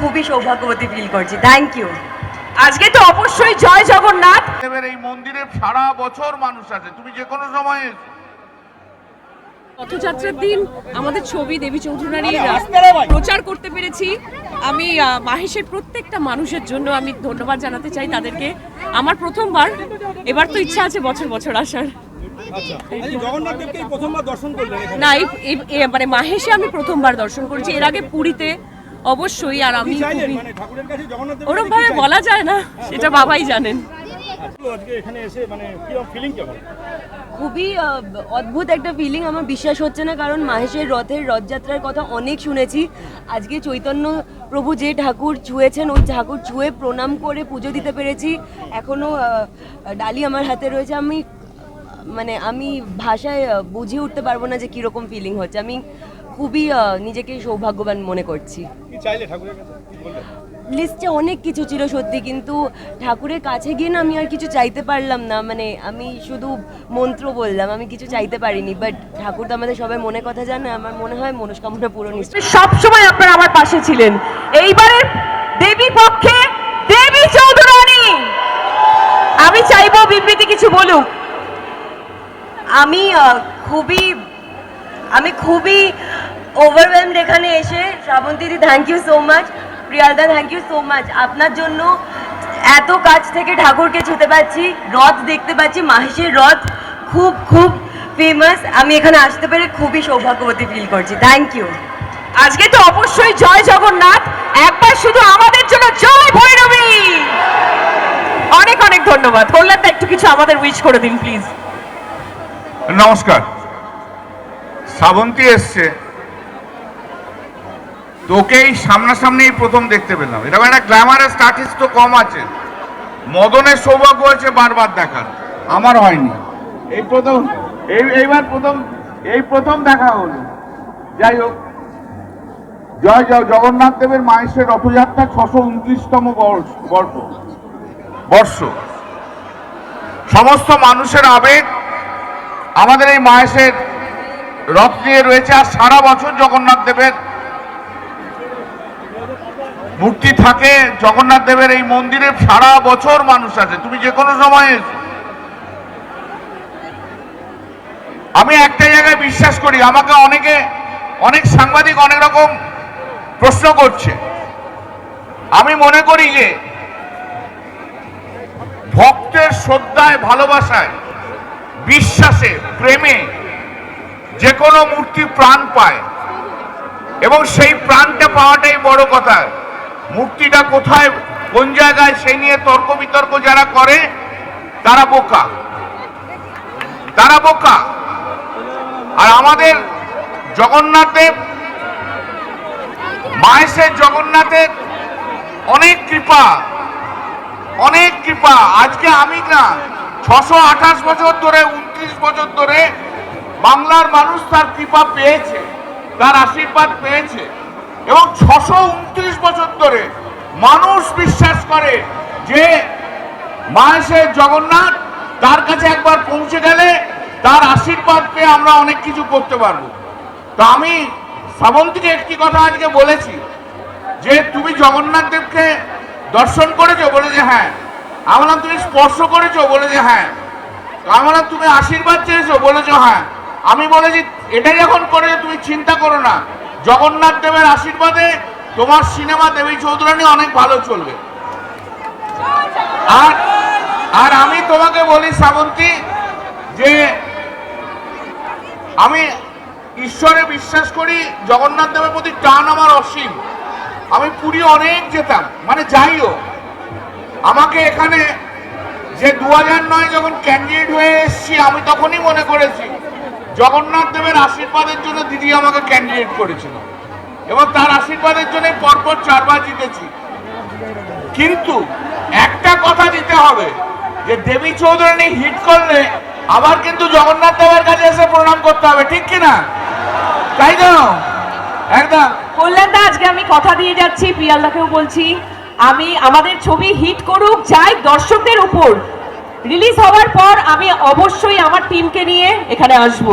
খুবই সৌভাগ্যবতী ফিল করছি। থ্যাংক ইউ আজকে তো অবশ্যই জয় জগন্নাথ। দেবের এই মন্দিরে সারা বছর মানুষ আছে তুমি যে কোনো সময় রথযাত্রার দিন আমাদের ছবি দেবী চৌধুরানীর প্রচার করতে পেরেছি। আমি মাহেশের প্রত্যেকটা মানুষের জন্য আমি ধন্যবাদ জানাতে চাই তাদেরকে। আমার প্রথমবার এবার তো ইচ্ছা আছে বছর বছর আসার। আচ্ছা না মানে মাহেশে আমি প্রথমবার দর্শন করেছি। এর আগে পুরীতে অবশ্যই আর আমি মানে ওরম ভাবে বলা যায় না সেটা বাবাই জানেন। আজকে এখানে এসে মানে কি ফিলিং কেমন? খুবই অদ্ভুত একটা ফিলিং আমার বিশ্বাস হচ্ছে না কারণ মাহেশের রথের রথযাত্রার কথা অনেক শুনেছি। আজকে চৈতন্য প্রভু যে ঠাকুর ছুঁয়েছেন ওই ঠাকুর ছুঁয়ে প্রণাম করে পুজো দিতে পেরেছি। এখনও ডালি আমার হাতে রয়েছে আমি মানে আমি ভাষায় বুঝিয়ে উঠতে পারব না যে কীরকম ফিলিং হচ্ছে। আমি খুবই নিজেকে সৌভাগ্যবান মনে করছি। কি চাইলে ঠাকুরের কাছে? কি বললেন? লিস্টে অনেক কিছু ছিল সত্যি কিন্তু ঠাকুরের কাছে গিয়ে না আমি আর কিছু চাইতে পারলাম না। মানে আমি শুধু মন্ত্র বললাম আমি কিছু চাইতে পারিনি। বাট ঠাকুর তো আমাদের সবাই মনে কথা জানে আমার মনে হয় মনস্কামনা পূরণ নিশ্চয় সব সময় আপনারা আমার পাশে ছিলেন। এইবারের দেবী পক্ষে দেবী চৌধুরানী! আমি চাইব বিবৃতি কিছু বলুক। আমি খুবই আমি খুবই ওভারওয়েলমড এখানে এসে শ্রাবন্তীদি থ্যাংক ইউ সো মাচ প্রিয়ালদা থ্যাংক ইউ সো মাচ আপনার জন্য এত কাছ থেকে ঠাকুরকে ছুতে পাচ্ছি রথ দেখতে পাচ্ছি মাহেশের রথ খুব খুব ফেমাস আমি এখানে আসতে পেরে খুবই সৌভাগ্যবতী ফিল করছি। থ্যাংক ইউ আজকে তো অবশ্যই জয় জগন্নাথ। একবার শুধু আমাদের জন্য জয় ভৈরবী! অনেক অনেক ধন্যবাদ। কল্যাণদা একটু কিছু আমাদের উইশ করে দিন প্লিজ নমস্কার। শ্রাবন্তী এসছে। তোকে এই সামনাসামনি এই প্রথম দেখতে পেলাম। এরকম একটা গ্ল্যামারাস আর্টিস্ট তো কম আছে। মদনের সৌভাগ্য হয়েছে বারবার দেখার। আমার হয়নি। এই প্রথম এই এইবার প্রথম এই প্রথম দেখা হলো। যাই হোক। জয় জয় জগন্নাথ দেবের মায়েশের রথযাত্রা ছশো উনত্রিশতম বর্ষ বর্ষ। বর্ষ। সমস্ত মানুষের আবেগ আমাদের এই মায়েশের রথ নিয়ে রয়েছে আর সারা বছর জগন্নাথ দেবের মূর্তি থাকে জগন্নাথ দেবের এই মন্দিরে সারা বছর মানুষ আছে। তুমি যে কোনো সময় এসো। আমি একটা জায়গায় বিশ্বাস করি, আমাকে অনেকে, অনেক সাংবাদিক অনেক রকম প্রশ্ন করছে। আমি মনে করি যে ভক্তের শ্রদ্ধায়, ভালোবাসায়, বিশ্বাসে, প্রেমে যে কোনো মূর্তি প্রাণ পায়। এবং সেই প্রাণটা পাওয়াটাই বড় কথা। মূর্তিটা কোথায়, কোন জায়গায় সেই নিয়ে তর্ক বিতর্ক যারা করে, তারা বোকা। তারা বোকা। আর আমাদের জগন্নাথ দেব মায়েশের জগন্নাথের অনেক কৃপা অনেক কৃপা। আজকে আমি না, ছশো আঠাশ বছর ধরে, উনত্রিশ বছর ধরে বাংলার মানুষ তার কৃপা পেয়েছে, তার আশীর্বাদ পেয়েছে। এবং ছশো উনত্রিশ বছর ধরে মানুষ বিশ্বাস করে যে মায়েশের জগন্নাথ তার কাছে একবার পৌঁছে গেলে তার আশীর্বাদ পেয়ে আমরা অনেক কিছু করতে পারব। তো আমি শ্রাবন্তীকে একটি কথা আজকে বলেছি যে তুমি জগন্নাথ দেবকে দর্শন করেছ বলে যে হ্যাঁ আমরা তুমি স্পর্শ করেছ বলে যে হ্যাঁ আমরা তুমি আশীর্বাদ চেয়েছো বলেছ হ্যাঁ। আমি বলেছি এটা যখন করেছ তুমি চিন্তা করো না। জগন্নাথ দেবের আশীর্বাদে তোমার সিনেমা দেবী চৌধুরানী অনেক ভালো চলবে। আর আর আমি তোমাকে বলি শ্রাবন্তী যে আমি ঈশ্বরে বিশ্বাস করি, জগন্নাথ দেবের প্রতি টান আমার অসীম। আমি পুরী অনেক যেতাম মানে যাইও। আমাকে এখানে যে দু নয় যখন ক্যান্ডিডেট হয়ে এসেছি, আমি তখনই মনে করেছি জগন্নাথ দেবের আশীর্বাদের জন্য দিদি আমাকে ক্যান্ডিডেট করেছিল। এবং তার আশীর্বাদের জন্য পরপর চারবার জিতেছি। কিন্তু একটা কথা দিতে হবে, যে দেবী চৌধুরানী হিট করলে আবার কিন্তু জগন্নাথ দেবের কাছে এসে প্রণাম করতে হবে, ঠিক কিনা তাই তো? একদম। কল্যাণদা আজকে আমি কথা দিয়ে যাচ্ছি প্রিয়ালদাকেও বলছি। আমি, আমাদের ছবি হিট করুক, যাই দর্শকদের উপর। রিলিজ হওয়ার পর আমি অবশ্যই আমার টিমকে নিয়ে এখানে আসব।